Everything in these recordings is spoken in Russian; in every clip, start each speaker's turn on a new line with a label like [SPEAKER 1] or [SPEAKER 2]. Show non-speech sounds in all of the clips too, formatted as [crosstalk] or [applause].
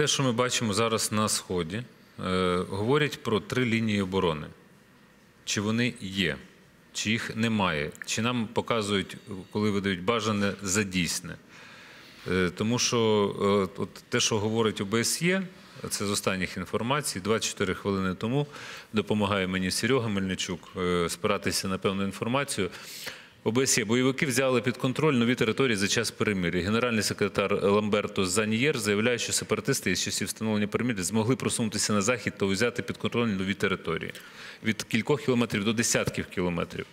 [SPEAKER 1] те, що ми бачимо зараз на Сході, е, говорять про три лінії оборони. Чи вони є, чи їх немає, чи нам показують, коли видають бажане за дійсне. Е, Тому що е, от те, що говорить ОБСЄ, це з останніх інформацій, 24 хвилини тому допомагає мені Серега Мельничук спиратися на певну інформацію. ОБСЄ бойовики взяли під контроль нові території за час перемир'я. Генеральний секретар Ламберто Занієр заявляє, що сепаратисти із часів встановлення перемир'я змогли просунутися на захід та взяти під контроль нові території від кількох кілометрів до десятків кілометрів.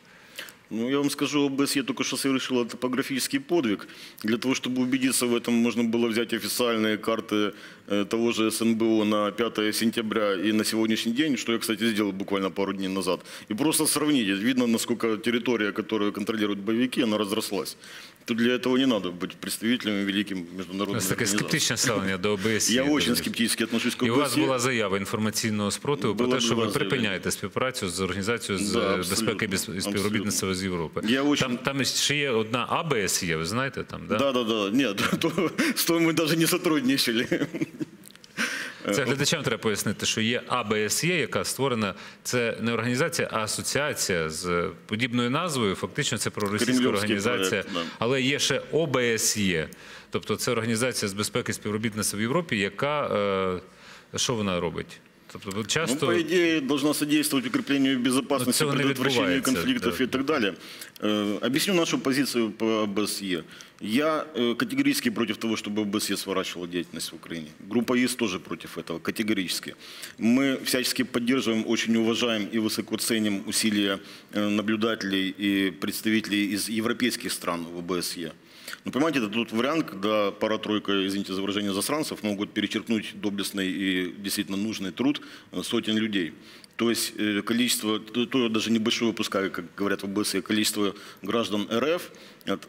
[SPEAKER 2] Ну, я вам скажу, ОБСЕ только что совершила топографический подвиг. Для того, чтобы убедиться в этом, можно было взять официальные карты э, того же СНБО на 5 сентября и на сегодняшний день, что я, кстати, сделал буквально пару дней назад, и просто сравнить. Видно, насколько территория, которую контролируют боевики, она разрослась. То для этого не надо быть представителем великим
[SPEAKER 1] У
[SPEAKER 2] международным
[SPEAKER 1] нас таке скептичне ставлення до ОБСЄ. [laughs]
[SPEAKER 2] Я очень
[SPEAKER 1] друзі.
[SPEAKER 2] скептически отношусь к
[SPEAKER 1] І у вас
[SPEAKER 2] ОБСЕ.
[SPEAKER 1] була заява інформаційного спротиву про
[SPEAKER 2] Була
[SPEAKER 1] те, що ви
[SPEAKER 2] була заява.
[SPEAKER 1] припиняєте співпрацю з організацією з
[SPEAKER 2] Да,
[SPEAKER 1] е,
[SPEAKER 2] абсолютно,
[SPEAKER 1] безпеки і без- і співробітництва з Європи.
[SPEAKER 2] Я очень-
[SPEAKER 1] Там, там ще є одна АБС є, ви знаєте там, да?
[SPEAKER 2] Да, да, да. Нет, [laughs] то, с той мы даже не сотрудничали.
[SPEAKER 1] Це глядачам треба пояснити, що є АБСЄ, яка створена, це не організація, а асоціація з подібною назвою. Фактично це проросійська
[SPEAKER 2] Кремлівський
[SPEAKER 1] організація,
[SPEAKER 2] проект, да.
[SPEAKER 1] але є ще ОБСЄ. Тобто це організація з безпеки і співробітництва в Європі, яка е, що вона робить? Тобто
[SPEAKER 2] Ну,
[SPEAKER 1] часто
[SPEAKER 2] по идее, должна содействовать укреплению безопасности,
[SPEAKER 1] Ну, это не
[SPEAKER 2] предотвращению
[SPEAKER 1] відбувається,
[SPEAKER 2] конфликтов
[SPEAKER 1] да.
[SPEAKER 2] и так далее. Э, Объясню нашу позицию по ОБСЕ. Я э, категорически против того, чтобы ОБСЕ сворачивала деятельность в Украине. Группа ЕС тоже против этого, категорически. Мы всячески поддерживаем, очень уважаем и высоко ценим усилия э, наблюдателей и представителей из европейских стран в ОБСЕ. Ну, понимаете, это тут вариант, когда пара-тройка, извините за выражение, засранцев могут перечеркнуть доблестный и действительно нужный труд э, сотен людей. То есть э, количество, то, даже небольшое выпускаю, как говорят в ОБСЕ, количество граждан РФ,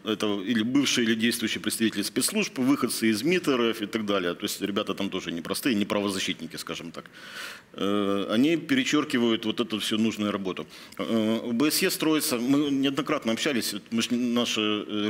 [SPEAKER 2] это или бывшие, или действующие представители спецслужб, выходцы из МИД РФ и так далее. То есть ребята там тоже непростые, не правозащитники, скажем так. Э, Они перечеркивают вот эту всю нужную работу. Э, ОБСЕ строится, мы неоднократно общались, мы ж наше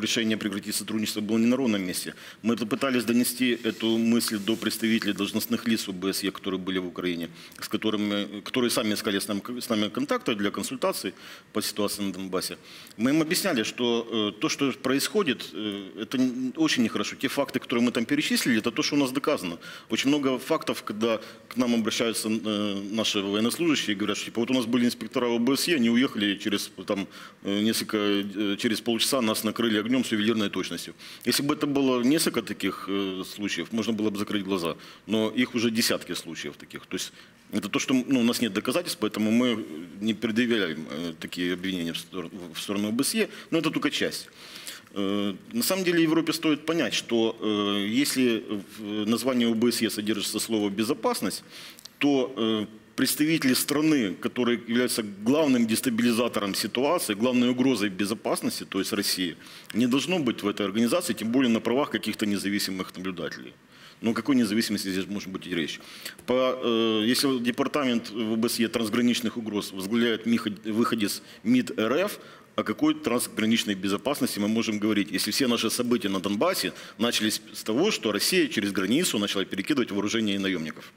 [SPEAKER 2] решение прекратить сотрудничество было не на ровном месте. Мы пытались донести эту мысль до представителей должностных лиц ОБСЕ, которые были в Украине, с которыми, которые сами искали с нами, с нами контакты для консультаций по ситуации на Донбассе. Мы им объясняли, что э, то, что происходит, э, это очень нехорошо. Те факты, которые мы там перечислили, это то, что у нас доказано. Очень много фактов, когда к нам обращаются э, наши военнослужащие и говорят, что типа, вот у нас были инспектора ОБСЕ, они уехали через там, э, несколько, э, через полчаса нас накрыли огнем с ювелирной точностью. Если бы это было несколько таких э, случаев, можно было бы закрыть глаза. Но их уже десятки случаев таких. То есть это то, что ну, у нас нет доказательств, поэтому мы не предъявляем э, такие обвинения в сторону, в сторону ОБСЕ, но это только часть. Э, На самом деле Европе стоит понять, что э, если в названии ОБСЕ содержится слово «безопасность», то представители страны, которые являются главным дестабилизатором ситуации, главной угрозой безопасности, то есть России, не должно быть в этой организации, тем более на правах каких-то независимых наблюдателей. Но о какой независимости здесь может быть речь? По, э, если департамент в ОБСЕ трансграничных угроз возглавляет выходец МИД РФ, о какой трансграничной безопасности мы можем говорить, если все наши события на Донбассе начались с того, что Россия через границу начала перекидывать вооружение и наемников?